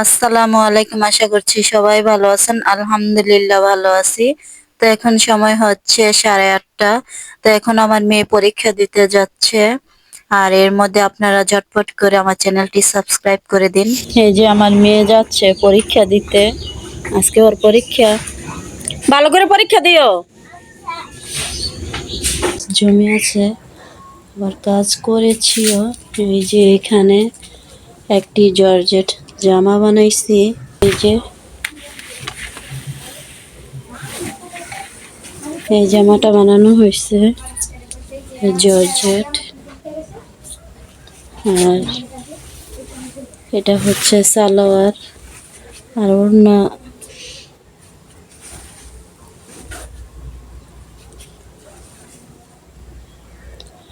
আসসালামু আলাইকুম, আশা করছি সবাই ভালো আছেন। আলহামদুলিল্লাহ ভালো আছি। তো এখন সময় হচ্ছে সাড়ে আটটা। তো এখন আমার মেয়ে পরীক্ষা দিতে যাচ্ছে। আর এর মধ্যে আপনারা ঝটপট করে আমার চ্যানেলটি সাবস্ক্রাইব করে দিন। এই যে আমার মেয়ে যাচ্ছে পরীক্ষা দিতে। আজকে ওর পরীক্ষা। ভালো করে পরীক্ষা দিও। জমি আছে। আবার কাজ করেছিও এই যে এখানে একটি জর্জেট জামা বানাইছি, এই যে। এই জামাটা বানানো হয়েছে জর্জেট। আর এটা হচ্ছে সালোয়ার, আর ওড়না।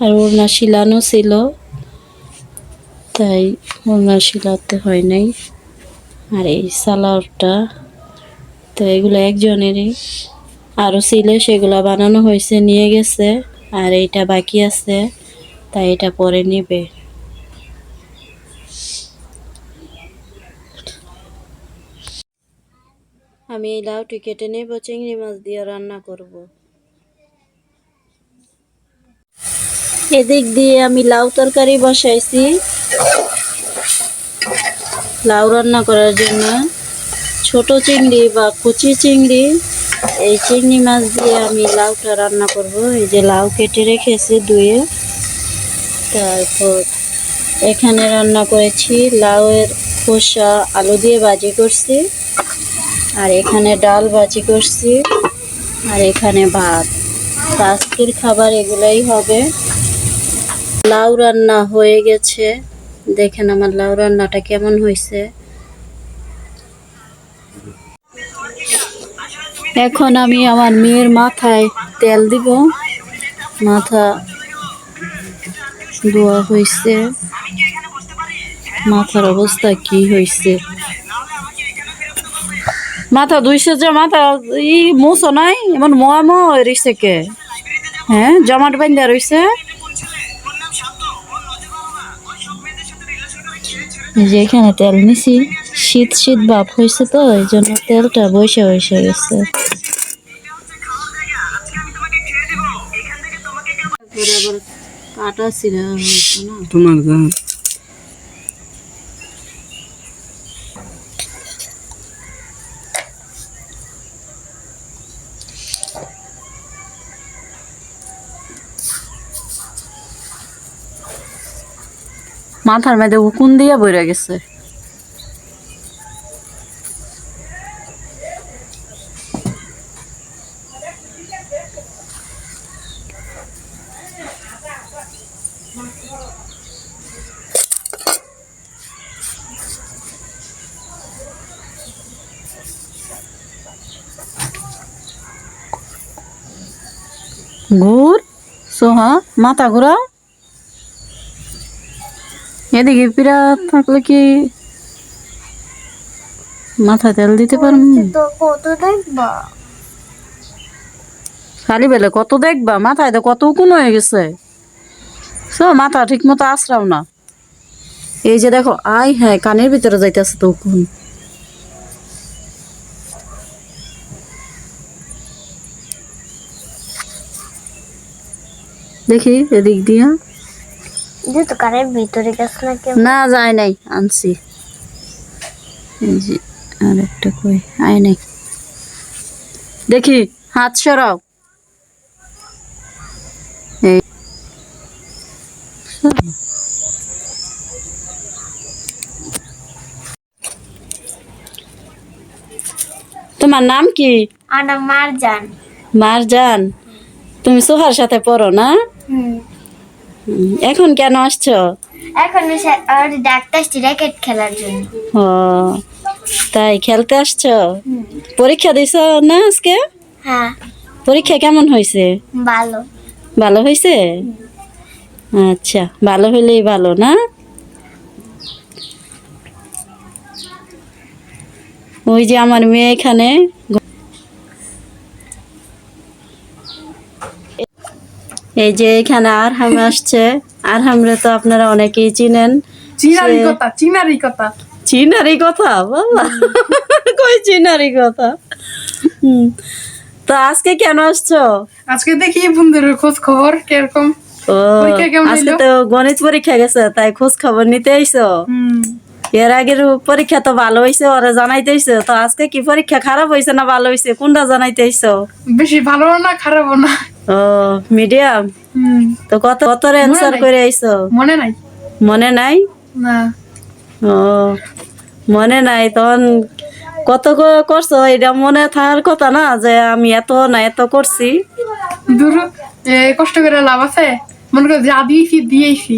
আর ওড়না শিলানো ছিল। তাই ওড়না শিলাতে হয় নাই। আর এই সালোয়ারটা, তো এগুলো একজনেরই। আরও ছিল, সেগুলো বানানো হয়েছে, নিয়ে গেছে। আর এইটা বাকি আছে, তাই এটা পরে নিবে। আমি এই লাউটি কেটে নেব, চিংড়ি মাছ দিয়ে রান্না করব। এদিক দিয়ে আমি লাউ তরকারি বসাইছি। লাউ রান্না করার জন্য ছোট চিংড়ি বা কুচি চিংড়ি, এই চিংড়ি মাছ দিয়ে আমি লাউটা রান্না করব। এই যে লাউ কেটে রেখেছি ধুয়ে। তারপর এখানে রান্না করেছি লাউয়ের খোসা, আলু দিয়ে ভাজি করছি। আর এখানে ডাল ভাজি করছি। আর এখানে ভাত। আজকের খাবার এগুলাই হবে। লাউ রান্না হয়ে গেছে। দেখেন আমার লাউ রান্নাটা কেমন হয়েছে। এখন আমি আমার মেয়ের মাথায় তেল দিব। মাথা ধোয়া হয়েছে। মাথার অবস্থা কি হয়েছে? মাথা ধুইছে যে মাথা, ই মুছো নাই, এমন মোয়া হয়ে রইছে কে? হ্যাঁ জমাট বান্ধা রইছে। যে এখানে তেল নিছি শীত শীত বাপ হয়েছে তো ওই জন্য তেলটা বসে বসে গেছে। কাটা না তোমার মাথার মধ্যে উকুন দিয়া বইরা গেছে। ঘুর সোহা মাথা ঘুরাও। এদিকে পিড়া থাকলে কি মাথা তেল দিতে কত দেখবা? খালি বেলে কত দেখবা? মাথায় তো কত উকুন হয়ে গেছে। সো মাথা ঠিক মতো আশ্রাও না। এই যে দেখো আই হ্যাঁ কানের ভিতরে যাইতেছে তো উকুন। দেখি এদিক দিয়া। যে তো কারের ভিতরে গেছে না কেউ? না যায় নাই আনছি। আর একটা কই? আয় নাই। দেখি হাত সরাও। এই। তোমার নাম কি? মারজান। মারজান। তুমি সোহার সাথে পড়ো না? হুম, এখন কেন আসছো? এখন আর ডাক্তার র্যাকেট খেলার জন্য। ও তাই খেলতে আসছো? পরীক্ষা দিছ না আজকে? হ্যাঁ। পরীক্ষা কেমন হয়েছে? ভালো। ভালো হয়েছে? আচ্ছা ভালো হইলেই ভালো না? ওই যে আমার মেয়ে এখানে। এই যে এখানে আরহাম আসছে। আরহামরে তো আপনারা অনেকেই চিনেন। চিনারি কথা চিনারি কথা। চিনারি কথা বাবা। কই চিনারি কথা? তো আজকে কেন আসছো? আজকে দেখি বন্ধুদের খোঁজ খবর কীরকম। ও আজকে তো গণিত পরীক্ষা গেছে তাই খোঁজ খবর নিতে আইছো। এর আগের পরীক্ষা তো ভালো হয়েছে ওরা জানাইতে আইছো। তো আজকে কি পরীক্ষা খারাপ হয়েছে না ভালো হয়েছে কোনটা জানাইতে বেশি ভালো না খারাপ না। ও মিডিয়াম তো কত কত অ্যান্সার। করে আইছো? মনে নাই। মনে নাই? না। ও মনে নাই। তখন কত করছ? এটা মনে থাকার কথা না যে আমি এত না এত করছি। দূর কষ্ট করে লাভ আছে? মনে করে যা দিয়েছি। দিয়েছি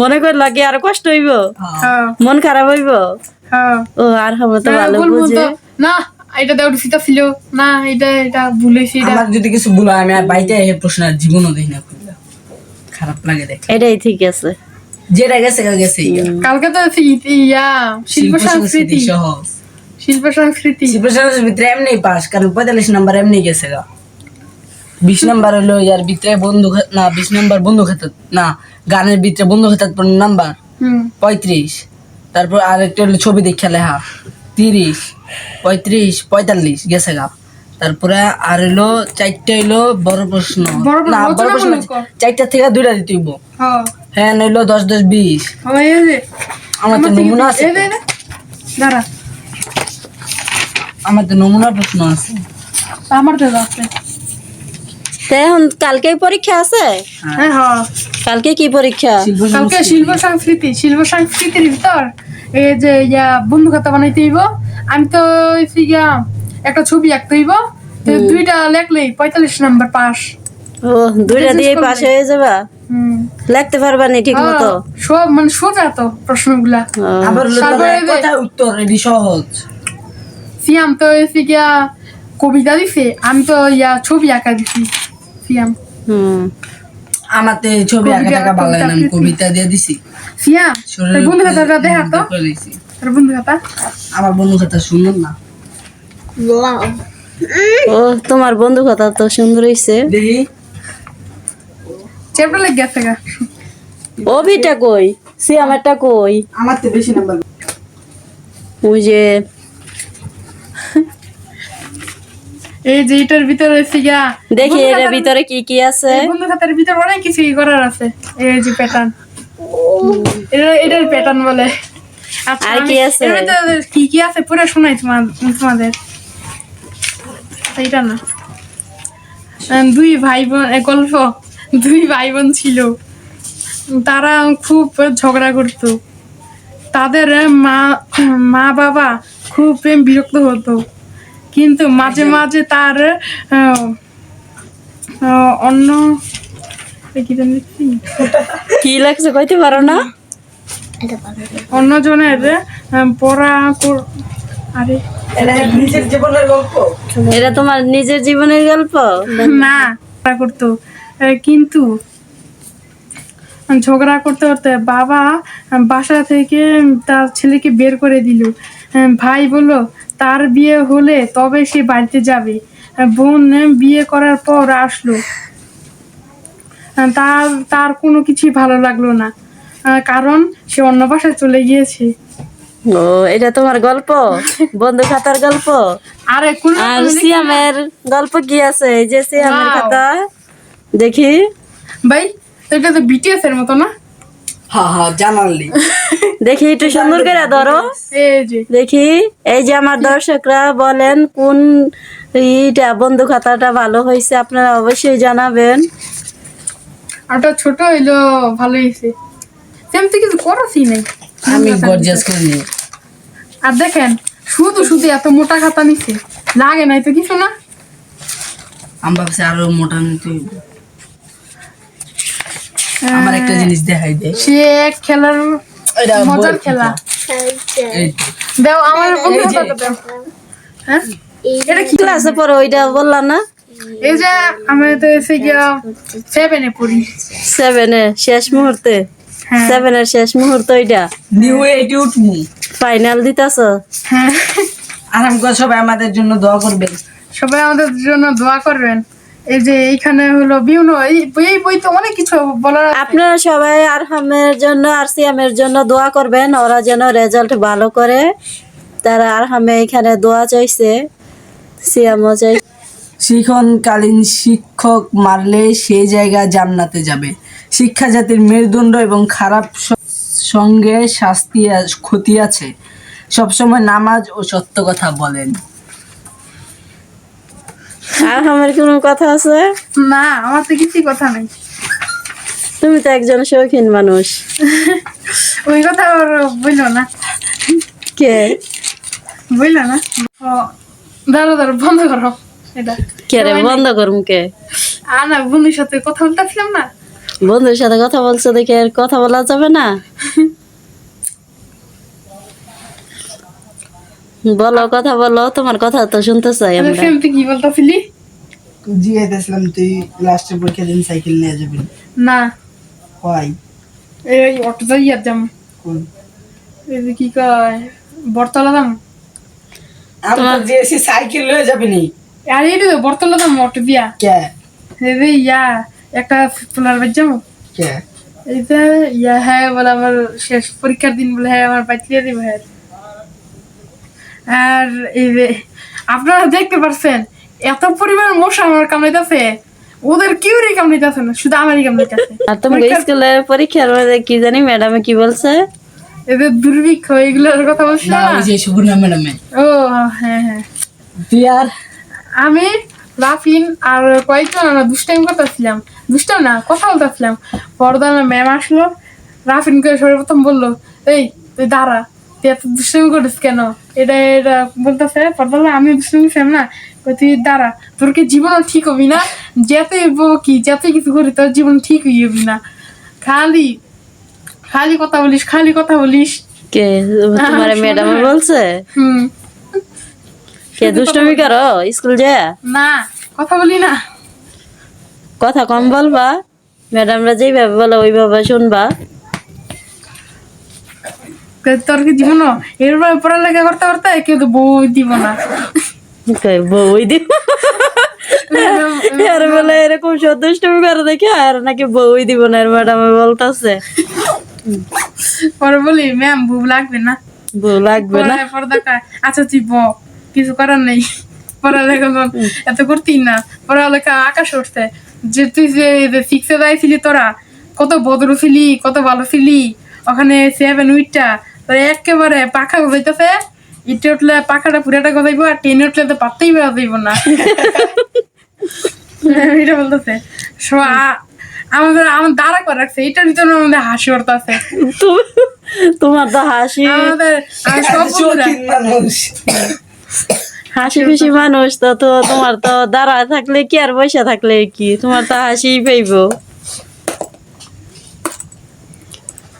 মনে করে লাগে আর কষ্ট হইব। হ্যাঁ। মন খারাপ হইব। হ্যাঁ। ও আর হবে তো হ্যাঁ, ভালো বুঝে। না এটা দেওয়ার ফিতা ছিল না এটা এটা ভুলেছি এটা আমার যদি কিছু ভুল আমি আর বাড়িতে এই প্রশ্ন আর জীবনও দিই না খারাপ লাগে দেখ। এটাই ঠিক আছে। যেটা গেছে গেছে কালকে তো ইয়া শিল্প সংস্কৃতি শিল্প সংস্কৃতি। শিল্প সংস্কৃতির ভিতরে এমনি পাস কারণ পঁয়তাল্লিশ নাম্বার এমনি গেছে গা। বিশ নাম্বার হলো ইয়ার ভিতরে বন্ধু না বিশ নাম্বার বন্ধু খাতাত না গানের ভিতরে বন্ধু খাতাত নাম্বার হুম। পঁয়ত্রিশ। তারপর আরেকটা হলো ছবি দেখা লেখা। তিরিশ পঁয়ত্রিশ পঁয়তাল্লিশ গেছে গা। তারপরে আর হলো চারটে হলো বড় প্রশ্ন। বড় প্রশ্ন, না বড় প্রশ্ন চারটা থেকে দুইটা দিতে হইব। হ্যাঁ। হ্যাঁ নইলো দশ দশ বিশ। আমার এই যে আমার তো নমুনা আছে। দাঁড়া। আমার তো নমুনা প্রশ্ন আছে। আমার তো আছে তো এখন কালকেই পরীক্ষা আছে? হ্যাঁ হ্যাঁ। কালকে কি পরীক্ষা? কালকে শিল্প সংস্কৃতি শিল্প সংস্কৃতির ভিতর। এই যে ইয়া বন্ধু খাতা বানাইতে হইব আমি তো গিয়া একটা ছবি আঁকতে হইব দুইটা লেখলেই পঁয়তাল্লিশ নাম্বার পাস। ও দুইটা দিয়ে। পাশ হয়ে যাবা? হুম। লিখতে পারবা নি ঠিক মতো? সব মানে সোজা তো প্রশ্নগুলা। আবার কথা উত্তর এটি সহজ। সিয়াম তো হইছি গিয়া কবিতা দিছে আমি তো ইয়া ছবি আঁকা দিছি সিয়াম। হুম। আমার তো ছবি আঁকা টাকা ভালো লাগে না কবিতা দিয়ে দিছি। শরীরের তোর বন্ধু খাতাটা উপরে দেখা তো। তোর বন্ধু খাতা আমার বন্ধু কথা শুনুন না। ও তোমার বন্ধু কথা তো সুন্দর হইছে। দেখি। চেপটা লেগে গেছে গা। অভিটা কই? সিয়ামেরটা কই? আমার তো বেশি নাম্বার। ওই যে এই যে এটার ভিতরে গিয়া দেখি এর ভিতরে কি কি আছে? বন্ধু খাতার ভিতর অনেক কিছু করার আছে। এই যে প্যাটার্ন এটা এটার প্যাটার্ন বলে। আচ্ছা, আর কি আছে? কি কি আছে পুরো শোনাই তোমাদের। এইটা না। দুই ভাই বোন গল্প। দুই ভাই বোন ছিল। তারা খুব ঝগড়া করতো। তাদের মা মা বাবা খুব প্রেম বিরক্ত হতো। কিন্তু মাঝে মাঝে তার অন্য কি লাগছে কইতে পারো না? অন্যজনের পড়া আরে। এটা নিজের জীবনের গল্প? এটা তোমার নিজের জীবনের গল্প? না ঝগড়া করতো। কিন্তু ঝগড়া করতে করতে বাবা বাসা থেকে তার ছেলেকে বের করে দিল। ভাই বলল তার বিয়ে হলে তবে সে বাড়িতে যাবে। বোন বিয়ে করার পর আসলো। তার তার কোনো কিছুই ভালো লাগল না কারণ সে অন্য বাসায় চলে গিয়েছে। ও এটা তোমার গল্প? বন্ধু খাতার গল্প? আরে আর সিয়ামের গল্প কি আছে? এই যে সিয়ামের. খাতা দেখি। ভাই এটা তো বিটিএস এর মতো না? দেখি একটু সুন্দর করে ধরো। দেখি এই যে আমার দর্শকরা বলেন কোন ইটা বন্ধু খাতাটা ভালো হয়েছে আপনারা অবশ্যই জানাবেন। আর ওটা ছোট হইল ভালো হয়েছে। তেমন তো কিছু করাছি নাই। আমি গর্জিয়াস করে আর দেখেন শুধু শুধু এত মোটা খাতা নিছে। লাগে নাই তো কিছু না। আমি ভাবছি আরও মোটা নিতে। আমার একটা জিনিস দেখাই দে। সে এক খেলার মজার খেলা। দেও আমার হ্যাঁ? এটা কি ক্লাসে পরে ওইটা বললাম না? এই যে আমি তো এসে গিয়া সেভেনে পড়ি। সেভেনে শেষ মুহূর্তে? হ্যাঁ। সেভেনের শেষ মুহূর্ত ওইটা? নিউ এইটি উঠমু ফাইনাল দিতাছ? হ্যাঁ। আরাম করে সবাই আমাদের জন্য দোয়া করবেন। সবাই আমাদের জন্য দোয়া করবেন। এই যে এইখানে হলো বিভিন্ন এই এই বইতে অনেক কিছু বলার আপনারা সবাই আরহামের জন্য আর সিয়ামের জন্য দোয়া করবেন ওরা যেন রেজাল্ট ভালো করে। তারা আরহামে এখানে দোয়া চাইছে সিয়ামও চাই শিক্ষণকালীন শিক্ষক মারলে সেই জায়গা জান্নাতে যাবে। শিক্ষা জাতির মেরুদণ্ড এবং খারাপ সঙ্গে শাস্তি ক্ষতি আছে। সবসময় নামাজ ও সত্য কথা বলেন। আরহামের কোনো কথা আছে? না আমার তো কিছুই কথা নেই। তুমি তো একজন শৌখিন মানুষ। ওই কথা আর বলল না। কে? বলল না। দাঁড়ো দাঁড়ো বন্ধ করো। এটা। কে রে বন্ধ করুম কে? আর না বন্ধুর সাথে কথা বলতেছিলাম না। বন্ধুর সাথে কথা বলছো দেখে আর কথা বলা যাবে না? বলো কথা বলো তোমার কথা তো শুনতে চাই আমরা। সেমতি কি বলতেছিলি? জিজ্ঞাসলাম তুই লাস্টের পরীক্ষা দিন সাইকেল নিয়ে যাবি। না। হয় এই অটো যাই আর যাম। কোন? এই যে কি কয় বরতলা দাম আমরা জিএসি সাইকেল নিয়ে যাবি নি? আর এই তো বরতলা দাম অটো দিয়া। কে? এই যে ইয়া একটা তোলার বাদ যাব কে? এই যে ইয়া হ্যাঁ বলে আমার শেষ পরীক্ষার দিন বলে হ্যাঁ আমার বাইক দিয়ে দিব হ্যাঁ। আর এই যে আপনারা দেখতে পারছেন এত পরিমাণ মশা আমার কামড়াইতেছে। ওদের কেউরই কামড়াইতেছে না শুধু আমারই কামড়াইতেছে। আর তোমার স্কুলে পরীক্ষার মধ্যে কি জানি ম্যাডামে কি বলছে? এদের দুর্ভিক্ষ এগুলোর কথা বলছিল না? ওই যে সুবর্ণা ম্যাডামে ও হ্যাঁ হ্যাঁ। তুই আর? আমি রাফিন আর কয়েকজন আমরা দুষ্টাইম করতেছিলাম। দুষ্টাইম না কথা বলতেছিলাম। পরদার ম্যাম আসলো রাফিনকে সর্বপ্রথম বলল এই তুই দাঁড়া। তুই এত দুষ্টাইম করিস কেন? এটা এটা বলতেছে আমি না। তুই দাঁড়া তোর কি জীবনও ঠিক হবি না? যেতে কি যেতে কিছু করি তোর জীবন ঠিক হয়ে যাবি না। খালি খালি কথা বলিস খালি কথা বলিস। কে? তোমার ম্যাডামে বলছে? হুম। কে দুষ্টমি করো স্কুল যায় না কথা বলি না। কথা কম বলবা। ম্যাডামরা যেইভাবে বলে ওইভাবে শুনবা। তোর কি জীবন? এরপরে পড়ালেখা করতে করতে কেউ তো বই দিব না। দিব? আর বলে এরকম করে দেখে আর নাকি বই দিব না এর ম্যাডামে বলতেছে। পরে বলি ম্যাম বউ লাগবে না। বউ লাগবে না। আচ্ছা তুই ব কিছু করার নেই। পড়ালেখা এত করতি না। পড়ালেখা আকাশ উঠছে। যে তুই যে সিক্সে যাইছিলি তোরা কত ভদ্র ছিলি কত ভালো ছিলি। ওখানে সেভেন উইটটা তোর একেবারে পাখা গজাইতেছে ইটে উঠলে পাখাটা পুরাটা গজাইবো আর টেনে উঠলে তো পাততেই বেড়া যাইব না। এটা বলতেছে। আমাদের আমার দাঁড়া করে রাখছে এটার ভিতরে আমাদের হাসি তু- তোমার তো হাসি। আমাদের হাসি খুশি মানুষ তো তো তোমার তো দাঁড়ায় থাকলে কি আর বসে থাকলে কি? তোমার তো হাসি পাইব।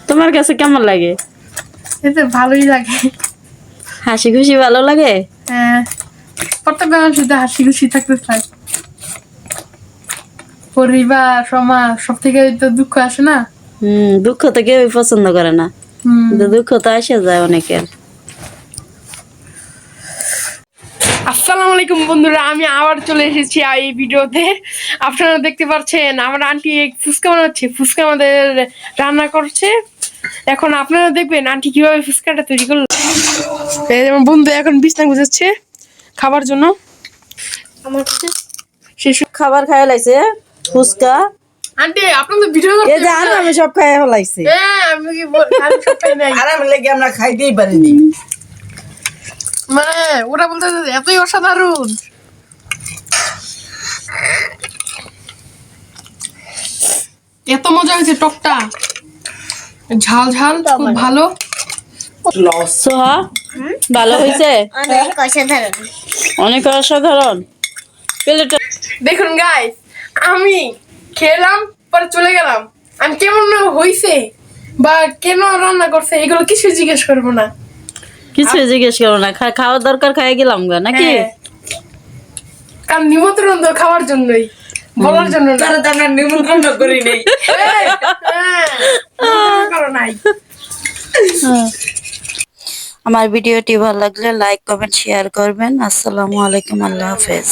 তোমার কাছে কেমন লাগে? এতে ভালোই লাগে। হাসি খুশি ভালো লাগে? হ্যাঁ। প্রত্যেকটা মানুষ শুধু হাসি খুশি থাকতে চায়। পরিবার সমাজ সব থেকে তো দুঃখ আসে না? হম দুঃখ তো কেউই পছন্দ করে না। দুঃখ তো আসে যায় অনেকের। আসসালামু আলাইকুম বন্ধুরা আমি আবার চলে এসেছি এই ভিডিওতে। আপনারা দেখতে পাচ্ছেন আমার আন্টি ফুচকা বানাচ্ছে ফুচকা আমাদের রান্না করছে। এখন আপনারা দেখবেন আন্টি কীভাবে ফুচকাটা তৈরি করল। এই যে আমার বন্ধু এখন বিছনা গুজাচ্ছে খাবার জন্য। আমার কাছে শিশু খাবার খাই লাইছে ফুচকা। আন্টি আপনার তো ভিডিও এই যে আর আমি সব লাইছে। হ্যাঁ আমি কি বল- আমি সব খাই নাই। আরাম লেগে আমরা খাইতেই পারিনি। মানে ওরা বলতে এতই অসাধারণ। এত মজা হয়েছে টকটা। ঝাল ঝাল খুব ভালো। সোহা ভালো হয়েছে? অনেক অসাধারণ। অনেক অসাধারণ। প্লেটটা দেখুন গাই আমি খেলাম পরে চলে গেলাম। আমি কেমন হইছে বা কেন রান্না করছে এগুলো কিছু জিজ্ঞেস করব না। কিছু জিজ্ঞেস করব না খাওয়ার দরকার খাই গেলাম গা নাকি? হ্যাঁ। কারণ নিমন্ত্রণ তো খাওয়ার জন্যই। বলার জন্য তারা তো আমরা নিমন্ত্রণ করি নেই। করো নাই। আমার ভিডিওটি ভালো লাগলে লাইক কমেন্ট শেয়ার করবেন। আসসালামু আলাইকুম আল্লাহ হাফেজ।